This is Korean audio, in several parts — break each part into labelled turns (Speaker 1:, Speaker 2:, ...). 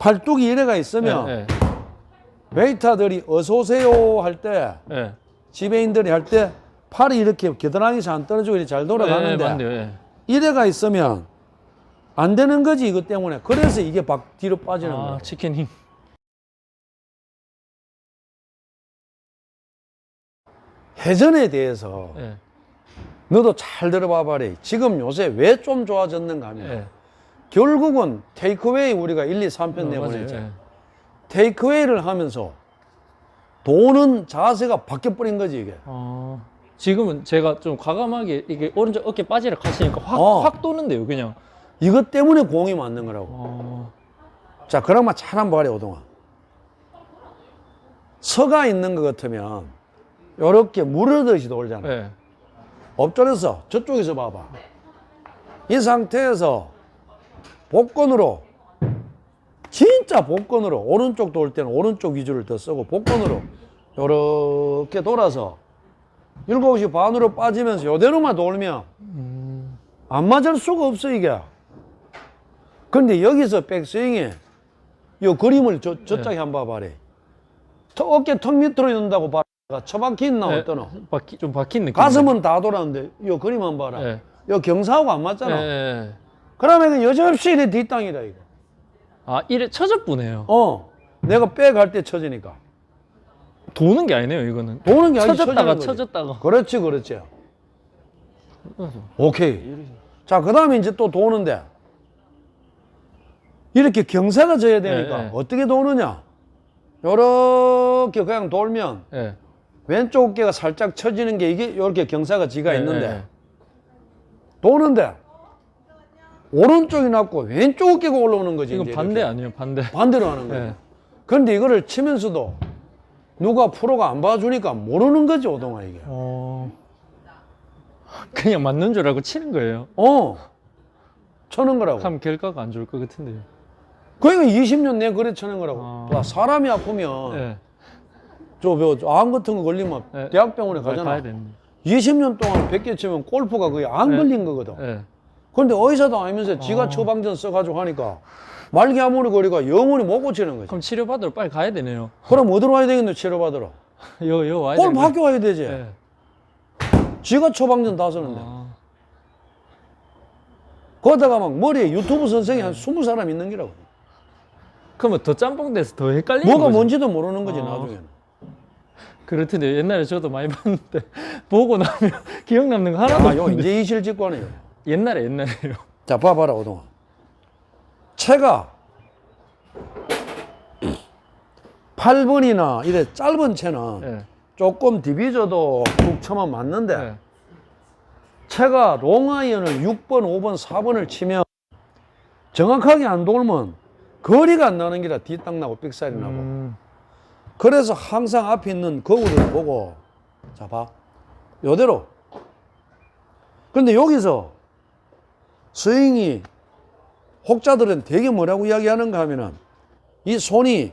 Speaker 1: 팔뚝이 이래가 있으면
Speaker 2: 예,
Speaker 1: 웨이터들이 어서 오세요 할때
Speaker 2: 예. 예.
Speaker 1: 지배인들이 할 때 팔이 이렇게 겨드랑이에서 안 떨어지고 이렇게 잘 돌아가는데
Speaker 2: 예, 맞네요. 예.
Speaker 1: 이래가 있으면 안 되는 거지 이것 때문에 그래서 이게 박 뒤로 빠지는
Speaker 2: 아,
Speaker 1: 거야
Speaker 2: 치킨 힘.
Speaker 1: 회전에 대해서
Speaker 2: 예.
Speaker 1: 너도 잘 들어봐 봐라 지금 요새 왜 좀 좋아졌는가 하면
Speaker 2: 예.
Speaker 1: 결국은 테이크웨이 우리가 1, 2, 3편
Speaker 2: 어,
Speaker 1: 내보냈죠.
Speaker 2: 예.
Speaker 1: 테이크웨이를 하면서 도는 자세가 바뀌어 버린 거지 이게
Speaker 2: 어, 지금은 제가 좀 과감하게 이게 오른쪽 어깨 빠지를 가시니까 확,
Speaker 1: 어.
Speaker 2: 확 도는데요, 그냥.
Speaker 1: 이것 때문에 공이 맞는 거라고
Speaker 2: 어,
Speaker 1: 자 그러면 잘 한번 봐라 오동아 서가 있는 것 같으면 이렇게 물르듯이 돌잖아
Speaker 2: 예.
Speaker 1: 엎드려서 저쪽에서 봐봐 이 상태에서 복근으로 진짜 복근으로 오른쪽 돌 때는 오른쪽 위주를 더 쓰고 복근으로 이렇게 돌아서 7시 반으로 빠지면서 요대로만 돌면 안 맞을 수가 없어 이게 근데 여기서 백스윙에 이 그림을 저, 저쪽에 한번 봐봐래 턱, 어깨 턱 밑으로 넣는다고 봐라 처박히 있나
Speaker 2: 예.
Speaker 1: 어떠노
Speaker 2: 박히, 좀 박힌 느낌.
Speaker 1: 가슴은 다 돌았는데 이 그림 한번 봐라
Speaker 2: 예.
Speaker 1: 이 경사하고 안
Speaker 2: 예.
Speaker 1: 맞잖아
Speaker 2: 예.
Speaker 1: 그러면 여지없이 이래 뒷땅이다 이거
Speaker 2: 아, 이래 처접부네요.
Speaker 1: 어 내가 빼갈 때 쳐지니까
Speaker 2: 도는 게 아니네요, 이거는.
Speaker 1: 도는 게 쳐지는 거지.
Speaker 2: 쳐졌다가.
Speaker 1: 그렇지 그렇지 오케이 자 그 다음에 이제 또 도는데 이렇게 경사가 져야 되니까
Speaker 2: 예, 예.
Speaker 1: 어떻게 도느냐 요렇게 그냥 돌면
Speaker 2: 예.
Speaker 1: 왼쪽 어깨가 살짝 처지는 게 이게 이렇게 경사가 지가
Speaker 2: 예,
Speaker 1: 있는데
Speaker 2: 예, 예.
Speaker 1: 도는데 오른쪽이 낮고 왼쪽 어깨가 올라오는 거지
Speaker 2: 이거
Speaker 1: 이제
Speaker 2: 반대
Speaker 1: 이렇게.
Speaker 2: 아니에요, 반대.
Speaker 1: 반대로 하는 거예요
Speaker 2: 예.
Speaker 1: 근데 이거를 치면서도 누가 프로가 안 봐주니까 모르는 거지 오동아 이게
Speaker 2: 어. 그냥 맞는 줄 알고 치는 거예요.
Speaker 1: 어 쳐는 거라고
Speaker 2: 하면 결과가 안 좋을 것 같은데요.
Speaker 1: 그러니까 20년 내 그래 쳐는 거라고
Speaker 2: 아.
Speaker 1: 봐, 사람이 아프면
Speaker 2: 예.
Speaker 1: 저암 같은 거 걸리면
Speaker 2: 예.
Speaker 1: 대학병원에
Speaker 2: 가야
Speaker 1: 가잖아
Speaker 2: 되는데.
Speaker 1: 20년 동안 100개 치면 골프가 거의 안
Speaker 2: 예.
Speaker 1: 걸린 거거든
Speaker 2: 예.
Speaker 1: 근데 의사도 아니면서 지가
Speaker 2: 아.
Speaker 1: 처방전 써가지고 하니까 말기 아무리 거리가 영원히 못 고치는 거지
Speaker 2: 그럼 치료 받으러 빨리 가야 되네요.
Speaker 1: 그럼 어디로 와야 되겠노 치료받으러
Speaker 2: 여, 여 와야
Speaker 1: 골프
Speaker 2: 되는데.
Speaker 1: 학교 와야 되지
Speaker 2: 예.
Speaker 1: 지가 처방전 다 쓰는데
Speaker 2: 아.
Speaker 1: 거기다가 막 머리에 유튜브 선생이 한 20사람 있는 기라고
Speaker 2: 그러면 더 짬뽕 돼서 더 헷갈리는
Speaker 1: 뭐가
Speaker 2: 거죠.
Speaker 1: 뭔지도 모르는 거지
Speaker 2: 아.
Speaker 1: 나중에는
Speaker 2: 그렇던데 옛날에 저도 많이 봤는데 보고 나면 기억 남는 거 하나도
Speaker 1: 아, 요
Speaker 2: 없는데
Speaker 1: 이제 이실직관이에요
Speaker 2: 옛날에 옛날에요.
Speaker 1: 자 봐봐라 오동아 채가 8번이나 이래 짧은 채는
Speaker 2: 예.
Speaker 1: 조금 디비저도 툭 쳐만 맞는데
Speaker 2: 예.
Speaker 1: 채가 롱아이언을 6번, 5번, 4번을 치면 정확하게 안 돌면 거리가 안 나는 게라 뒷땅 나고 삑살이 나고
Speaker 2: 음.
Speaker 1: 그래서 항상 앞에 있는 거울을 보고 자 봐. 요대로. 근데 여기서 스윙이 혹자들은 되게 뭐라고 이야기하는가 하면은 이 손이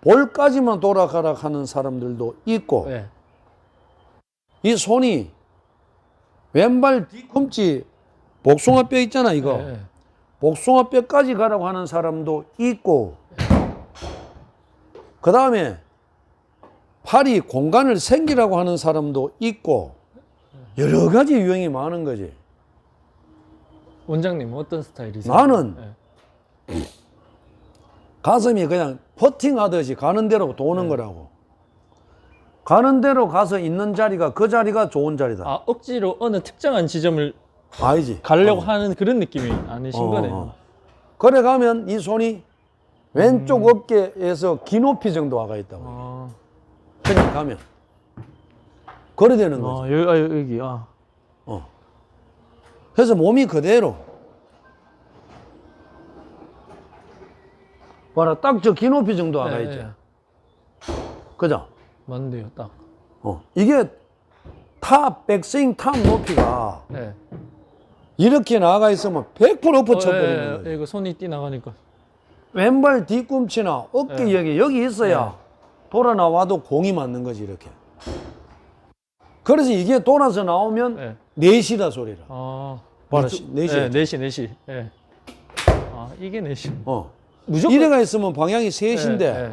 Speaker 1: 볼까지만 돌아가라 하는 사람들도 있고
Speaker 2: 예.
Speaker 1: 이 손이 왼발 뒤꿈치 복숭아뼈 있잖아 이거
Speaker 2: 예. 예.
Speaker 1: 복숭아뼈까지 가라고 하는 사람도 있고 그 다음에 팔이 공간을 생기라고 하는 사람도 있고 여러 가지 유형이 많은 거지
Speaker 2: 원장님 어떤 스타일이세요?
Speaker 1: 나는
Speaker 2: 예.
Speaker 1: 가슴이 그냥 퍼팅하듯이 가는 대로 도는 거라고 가는 대로 가서 있는 자리가 그 자리가 좋은 자리다
Speaker 2: 아 억지로 어느 특정한 지점을
Speaker 1: 아니지
Speaker 2: 가려고
Speaker 1: 어.
Speaker 2: 하는 그런 느낌이 아니신
Speaker 1: 어,
Speaker 2: 거네요.
Speaker 1: 어. 그래 가면 이 손이 왼쪽 어깨에서 기 높이 정도 와가 있다고
Speaker 2: 아,
Speaker 1: 그냥 가면 그래 되는 거지
Speaker 2: 아, 여기, 아, 여기 아.
Speaker 1: 어. 그래서 몸이 그대로 봐라 딱 저 기 높이 정도 와가
Speaker 2: 예,
Speaker 1: 있지
Speaker 2: 예.
Speaker 1: 그죠
Speaker 2: 맞네요, 딱.
Speaker 1: 어. 이게 탑 백스윙 탑 높이가
Speaker 2: 예.
Speaker 1: 이렇게 나가 있으면 100% 엎어쳐
Speaker 2: 어, 예,
Speaker 1: 버리는
Speaker 2: 예, 예, 이거 손이 뛰 나가니까.
Speaker 1: 왼발 뒤꿈치나 어깨
Speaker 2: 예.
Speaker 1: 여기 여기 있어야 돌아 나와도 공이 맞는 거지 이렇게. 그래서 이게 돌아서 나오면
Speaker 2: 예.
Speaker 1: 넷이라 소리라.
Speaker 2: 아,
Speaker 1: 봐라, 넷이.
Speaker 2: 예, 넷이, 넷이. 예. 아, 이게 넷이.
Speaker 1: 어.
Speaker 2: 무조건
Speaker 1: 이래가 있으면 방향이 셋인데
Speaker 2: 예, 예.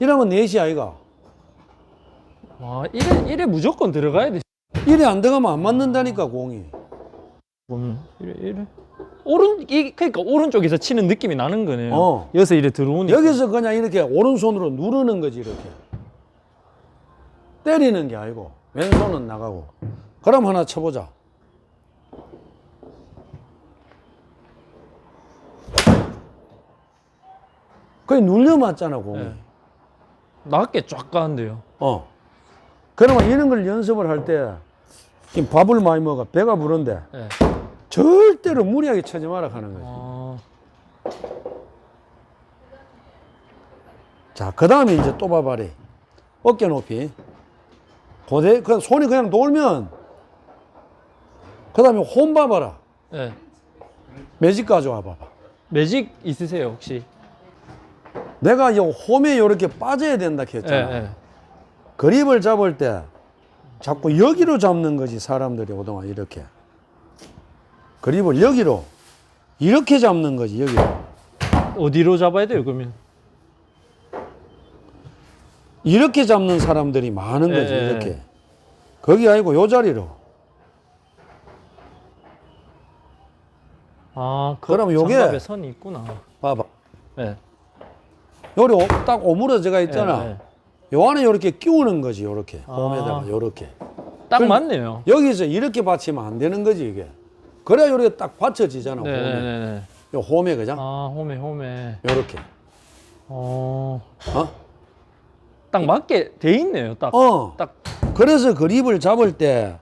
Speaker 1: 이러면 넷이 아이가.
Speaker 2: 와 이래 이래 무조건 들어가야 돼.
Speaker 1: 이래 안 들어가면 안 맞는다니까 공이.
Speaker 2: 보면 이래 이래 오른 이 그러니까 오른쪽에서 치는 느낌이 나는 거네요.
Speaker 1: 어.
Speaker 2: 여기서 이래 들어오니까
Speaker 1: 여기서 그냥 이렇게 오른손으로 누르는 거지 이렇게. 때리는 게 아니고 왼손은 나가고. 그럼 하나 쳐보자. 거의 눌려 맞잖아 공이.
Speaker 2: 네. 낮게 쫙 가는데요.
Speaker 1: 어. 그러면 이런 걸 연습을 할때 밥을 많이 먹어 배가 부른데
Speaker 2: 예.
Speaker 1: 절대로 무리하게 쳐지 마라 하는 거지.
Speaker 2: 아,
Speaker 1: 자, 그 다음에 이제 또 봐봐리. 어깨 높이. 고대, 그 손이 그냥 돌면, 그 다음에 홈 봐봐라.
Speaker 2: 예.
Speaker 1: 매직 가져와 봐봐.
Speaker 2: 매직 있으세요 혹시?
Speaker 1: 내가 이 홈에 이렇게 빠져야 된다
Speaker 2: 예,
Speaker 1: 했잖아.
Speaker 2: 예.
Speaker 1: 그립을 잡을 때 자꾸 여기로 잡는 거지, 사람들이 그동안 이렇게. 그립을 여기로, 이렇게 잡는 거지, 여기로.
Speaker 2: 어디로 잡아야 돼요 그러면?
Speaker 1: 이렇게 잡는 사람들이 많은 거지,
Speaker 2: 예, 예.
Speaker 1: 이렇게. 거기 아니고 요 자리로.
Speaker 2: 아, 그
Speaker 1: 그럼 요게-
Speaker 2: 장갑에 선이 있구나.
Speaker 1: 봐봐.
Speaker 2: 예.
Speaker 1: 요리 오- 딱 오므러져가 있잖아.
Speaker 2: 예, 예.
Speaker 1: 요 안에 요렇게 끼우는 거지, 요렇게.
Speaker 2: 아.
Speaker 1: 홈에다가 요렇게.
Speaker 2: 딱
Speaker 1: 그럼-
Speaker 2: 맞네요.
Speaker 1: 여기서 이렇게 받치면 안 되는 거지, 이게. 그래야 요렇게 딱 받쳐지잖아,
Speaker 2: 네,
Speaker 1: 홈에.
Speaker 2: 네, 네, 네.
Speaker 1: 요 홈에, 그죠?
Speaker 2: 아, 홈에 홈에.
Speaker 1: 요렇게.
Speaker 2: 어.
Speaker 1: 어?
Speaker 2: 딱 맞게 돼 있네요. 딱.
Speaker 1: 어.
Speaker 2: 딱
Speaker 1: 그래서 그립을 잡을 때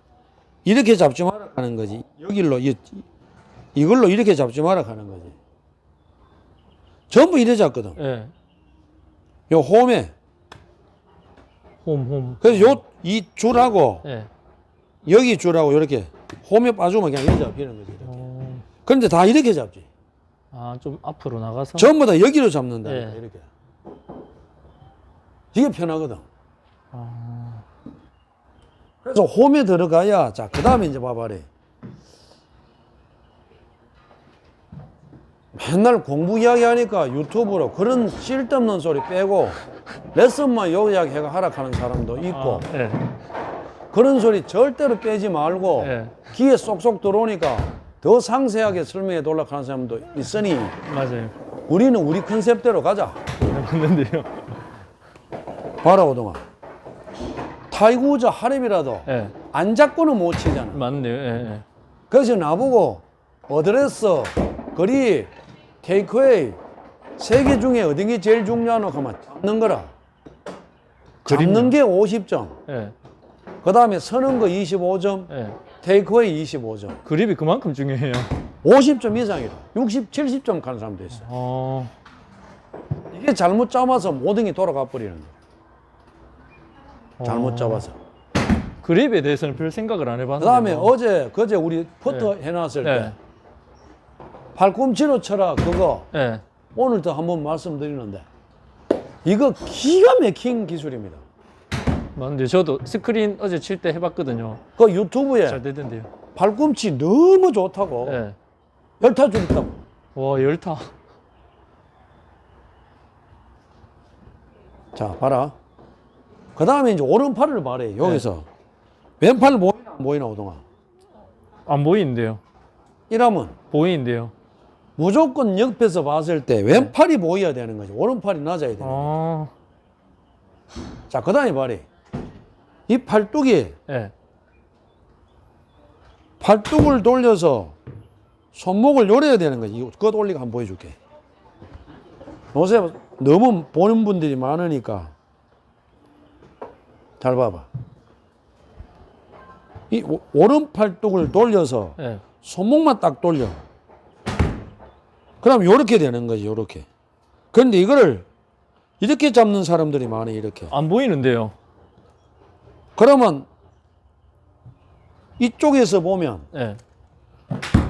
Speaker 1: 이렇게 잡지 마라 하는 거지. 여기로, 이, 이걸로 이렇게 잡지 마라 하는 거지. 전부 이래 잡거든.
Speaker 2: 예.
Speaker 1: 요 홈에.
Speaker 2: 홈 홈.
Speaker 1: 그래서 요, 이 줄하고
Speaker 2: 예.
Speaker 1: 여기 줄하고 이렇게 홈에 빠지면 그냥 이렇게 잡히는 거지. 이렇게.
Speaker 2: 어.
Speaker 1: 그런데 다 이렇게 잡지.
Speaker 2: 아, 좀 앞으로 나가서
Speaker 1: 전부 다 여기로 잡는다.
Speaker 2: 예.
Speaker 1: 이렇게. 이게 편하거든.
Speaker 2: 아.
Speaker 1: 그래서 홈에 들어가야, 자, 그 다음에 이제 봐봐래. 맨날 공부 이야기 하니까 유튜브로 그런 쓸데없는 소리 빼고 레슨만 요약해가 하락하는 사람도 있고
Speaker 2: 아, 예.
Speaker 1: 그런 소리 절대로 빼지 말고
Speaker 2: 예.
Speaker 1: 귀에 쏙쏙 들어오니까 더 상세하게 설명해 돌락하는 사람도 있으니
Speaker 2: 맞아요.
Speaker 1: 우리는 우리 컨셉대로 가자.
Speaker 2: 맞는데요.
Speaker 1: 봐라 오동아. 타이거우즈 하렘이라도
Speaker 2: 예.
Speaker 1: 안 잡고는 못 치잖아.
Speaker 2: 맞네요. 예, 예.
Speaker 1: 그래서 나보고 어드레스, 거리, 테이크웨이 세개 중에 어떤 게 제일 중요하노? 하면 잡는 거라. 잡는 게 50점.
Speaker 2: 예.
Speaker 1: 그 다음에 서는 거 25점,
Speaker 2: 예.
Speaker 1: 테이크웨이 25점.
Speaker 2: 그립이 그만큼 중요해요.
Speaker 1: 50점 이상이라. 60, 70점 가는 사람도 있어.
Speaker 2: 어.
Speaker 1: 이게 잘못 잡아서 모든 게 돌아가 버리는 거야. 잘못
Speaker 2: 어.
Speaker 1: 잡아서.
Speaker 2: 그립에 대해서는 별 생각을 안 해봤는데.
Speaker 1: 그 다음에
Speaker 2: 뭐.
Speaker 1: 어제, 그제 우리 퍼터 해놨을 때
Speaker 2: 예.
Speaker 1: 팔꿈치로 쳐라 그거
Speaker 2: 예.
Speaker 1: 오늘도 한번 말씀드리는데 이거 기가 막힌 기술입니다.
Speaker 2: 맞는데 저도 스크린 어제 칠 때 해봤거든요.
Speaker 1: 그 유튜브에
Speaker 2: 잘 되던데요.
Speaker 1: 팔꿈치 너무 좋다고
Speaker 2: 예.
Speaker 1: 열타 줄 있다고.
Speaker 2: 와 열타.
Speaker 1: 자 봐라. 그 다음에 이제 오른팔을 말해 여기서 왼팔 보이나 안 보이나 오동아.
Speaker 2: 안 보이는데요.
Speaker 1: 이러면
Speaker 2: 보이는데요.
Speaker 1: 무조건 옆에서 봤을 때 왼팔이 보여야 되는 거지. 오른팔이 낮아야 되는 거지.
Speaker 2: 아.
Speaker 1: 자, 그 다음에 말해. 이 팔뚝이
Speaker 2: 예.
Speaker 1: 팔뚝을 돌려서 손목을 요려야 되는 거지. 이거 그것 올리고 한번 보여줄게. 요새 너무 보는 분들이 많으니까 잘 봐봐. 이 오- 오른 팔뚝을 돌려서
Speaker 2: 예.
Speaker 1: 손목만 딱 돌려. 그럼 요렇게 되는 거지, 요렇게. 그런데 이거를 이렇게 잡는 사람들이 많아, 이렇게.
Speaker 2: 안 보이는데요.
Speaker 1: 그러면 이쪽에서 보면
Speaker 2: 예.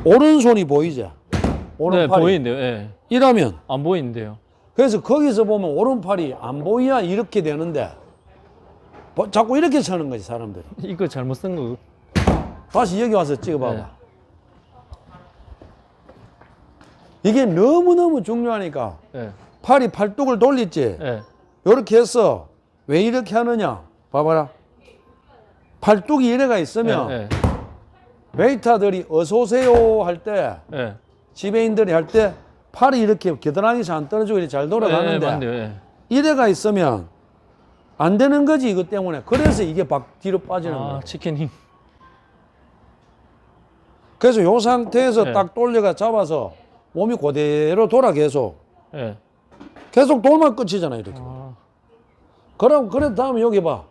Speaker 1: 오른손이 보이죠?
Speaker 2: 네,
Speaker 1: 오른팔이.
Speaker 2: 보이는데요. 예.
Speaker 1: 이러면
Speaker 2: 안 보이는데요.
Speaker 1: 그래서 거기서 보면 오른팔이 안 보이야 이렇게 되는데 뭐 자꾸 이렇게 쳐는 거지 사람들이.
Speaker 2: 이거 잘못 쓴 거.
Speaker 1: 다시 여기 와서 찍어봐봐.
Speaker 2: 네.
Speaker 1: 이게 너무너무 중요하니까
Speaker 2: 예.
Speaker 1: 팔이 팔뚝을 돌리지.
Speaker 2: 예.
Speaker 1: 이렇게 해서 왜 이렇게 하느냐? 봐봐라. 팔뚝이 이래가 있으면
Speaker 2: 예.
Speaker 1: 웨이터들이 어서 오세요 할 때
Speaker 2: 예.
Speaker 1: 지배인들이 할 때 팔이 이렇게 겨드랑이에서 안 떨어지고 이렇게 잘
Speaker 2: 예,
Speaker 1: 돌아가는데
Speaker 2: 맞네요. 예.
Speaker 1: 이래가 있으면 안 되는 거지 이것 때문에 그래서 이게 박 뒤로 빠지는
Speaker 2: 아,
Speaker 1: 거야
Speaker 2: 치킨 힘.
Speaker 1: 그래서 요 상태에서
Speaker 2: 네.
Speaker 1: 딱 돌려가 잡아서 몸이 그대로 돌아 계속
Speaker 2: 예.
Speaker 1: 계속 돌만 끝이잖아 이렇게
Speaker 2: 아,
Speaker 1: 그럼 그래 다음에 여기 봐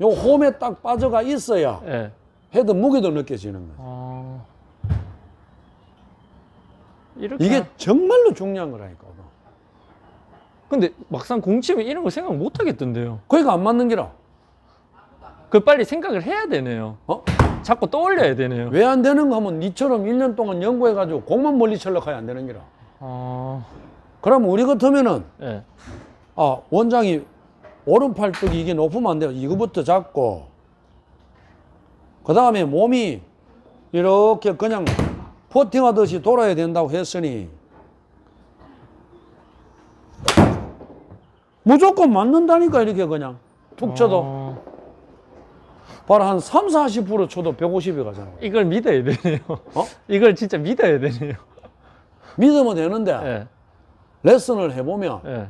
Speaker 1: 요 홈에 딱 빠져가 있어야
Speaker 2: 예.
Speaker 1: 헤드 무게도 느껴지는 거야
Speaker 2: 아. 이렇게
Speaker 1: 이게
Speaker 2: 하-
Speaker 1: 정말로 중요한 거라니까
Speaker 2: 근데 막상 공 치면 이런 거 생각 못 하겠던데요.
Speaker 1: 그러니까 안 맞는 기라
Speaker 2: 그 빨리 생각을 해야 되네요.
Speaker 1: 어?
Speaker 2: 자꾸 떠올려야 되네요.
Speaker 1: 왜 안 되는 거 하면 니처럼 1년 동안 연구해가지고 공만 멀리 철럭하야 안 되는 기라.
Speaker 2: 아,
Speaker 1: 그럼 우리 같으면은
Speaker 2: 예.
Speaker 1: 아 원장이 오른팔뚝이 이게 높으면 안 돼요. 이거부터 잡고. 그 다음에 몸이 이렇게 그냥 퍼팅하듯이 돌아야 된다고 했으니 무조건 맞는다니까 이렇게 그냥. 툭 쳐도.
Speaker 2: 어,
Speaker 1: 바로 한 3, 40% 쳐도 150이 가잖아
Speaker 2: 이걸 믿어야 되네요.
Speaker 1: 어?
Speaker 2: 이걸 진짜 믿어야 되네요.
Speaker 1: 믿으면 되는데
Speaker 2: 예.
Speaker 1: 레슨을 해보면
Speaker 2: 예.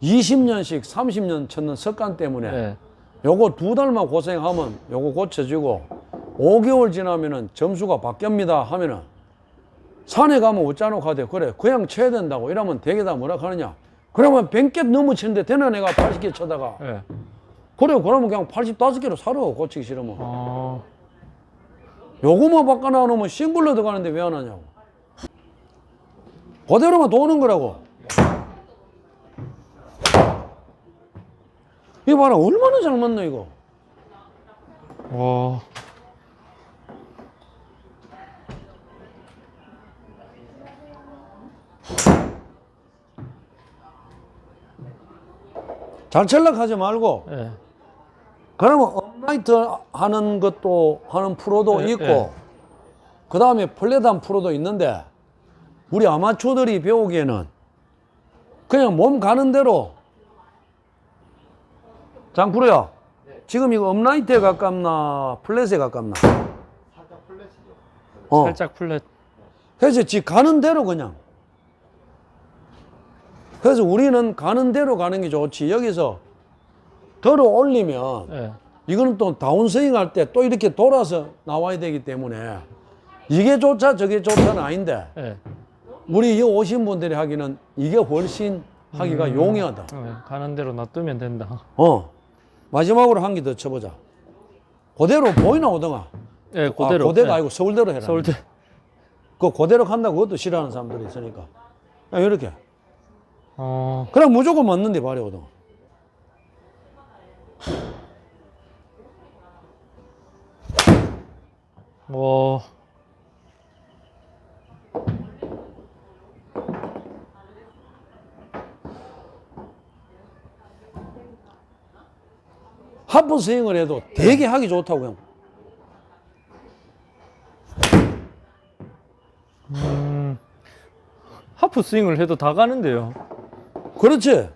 Speaker 1: 20년씩 30년 쳤는 습관 때문에
Speaker 2: 예.
Speaker 1: 요거 두 달만 고생하면 요거 고쳐지고 5개월 지나면은 점수가 바뀝니다 하면은 산에 가면 어쩌노 가대 그래 그냥 쳐야 된다고 이러면 되게다 뭐라 하느냐 그러면 100개 넘어 치는데 되나 내가 80개 쳐다가
Speaker 2: 예.
Speaker 1: 그래 그러면 그냥 85개로 살아 고치기 싫으면.
Speaker 2: 아,
Speaker 1: 요거만 바꿔놔 놓으면 싱글로 들어가는데 왜 안 하냐고. 그대로만 도는 거라고. 이거 봐라 얼마나 잘 맞나 이거.
Speaker 2: 와.
Speaker 1: 잘 찰락하지 말고
Speaker 2: 예.
Speaker 1: 그러면 업라이트 하는 것도 하는 프로도
Speaker 2: 네,
Speaker 1: 있고
Speaker 2: 네.
Speaker 1: 그 다음에 플랫한 프로도 있는데 우리 아마추어들이 배우기에는 그냥 몸 가는 대로 장프로야 지금 이거 업라이트에 가깝나 플랫에 가깝나 어.
Speaker 2: 살짝 플랫.
Speaker 1: 그래서 지 가는 대로 그냥 그래서 우리는 가는 대로 가는 게 좋지 여기서 들어 올리면
Speaker 2: 예.
Speaker 1: 이거는 또 다운스윙 할 때 또 이렇게 돌아서 나와야 되기 때문에 이게 좋자 저게 좋자는 아닌데
Speaker 2: 예.
Speaker 1: 우리 이 오신 분들이 하기는 이게 훨씬 하기가 용이하다.
Speaker 2: 예. 가는 대로 놔두면 된다.
Speaker 1: 어 마지막으로 한 개 더 쳐보자. 그대로 보이나 오동아?
Speaker 2: 예, 그대로.
Speaker 1: 아, 그대로
Speaker 2: 예.
Speaker 1: 아니고 서울대로 해라.
Speaker 2: 서울대.
Speaker 1: 그 그대로 간다고 그것도 싫어하는 사람들이 있으니까 그냥 이렇게.
Speaker 2: 어.
Speaker 1: 그럼 무조건 맞는데 말이 오동아.
Speaker 2: 와.
Speaker 1: 하프 스윙을 해도 되게 하기 좋다고 그냥.
Speaker 2: 하프 스윙을 해도 다 가는데요.
Speaker 1: 그렇지.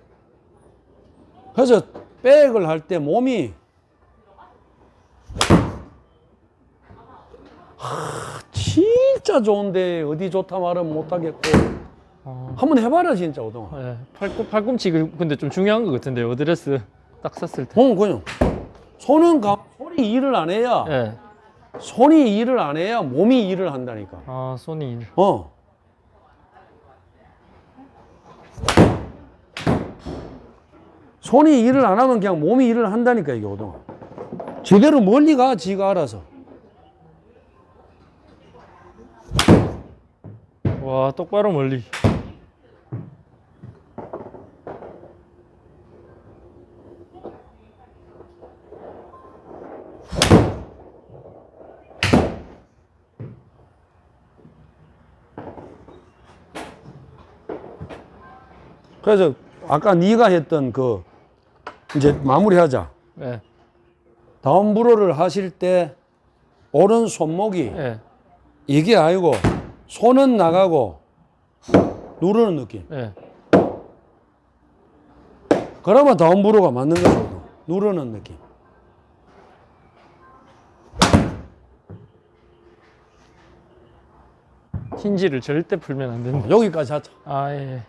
Speaker 1: 그래서 백을 할 때 몸이 하, 진짜 좋은데 어디 좋다 말은 못하겠고
Speaker 2: 어.
Speaker 1: 한번 해봐라 진짜 오동아.
Speaker 2: 예. 팔꿈 팔꿈치 그- 근데 좀 중요한 것 같은데요. 어드레스 딱 섰을 때.
Speaker 1: 어 그냥 손은 가, 손이 일을 안 해야
Speaker 2: 예.
Speaker 1: 손이 일을 안 해야 몸이 일을 한다니까.
Speaker 2: 아, 손이
Speaker 1: 어. 손이 일을 안 하면 그냥 몸이 일을 한다니까 이게 오동아. 제대로 멀리 가 지가 알아서.
Speaker 2: 와, 똑바로 멀리.
Speaker 1: 그래서 아까 네가 했던 그 이제 마무리하자.
Speaker 2: 예.
Speaker 1: 다운 브로를 하실 때 오른 손목이
Speaker 2: 예.
Speaker 1: 이게 아니고 손은 나가고 누르는 느낌.
Speaker 2: 예.
Speaker 1: 그러면 다운브루가 맞는 거죠. 누르는 느낌.
Speaker 2: 힌지를 절대 풀면 안 된다.
Speaker 1: 여기까지 하자.
Speaker 2: 아, 예.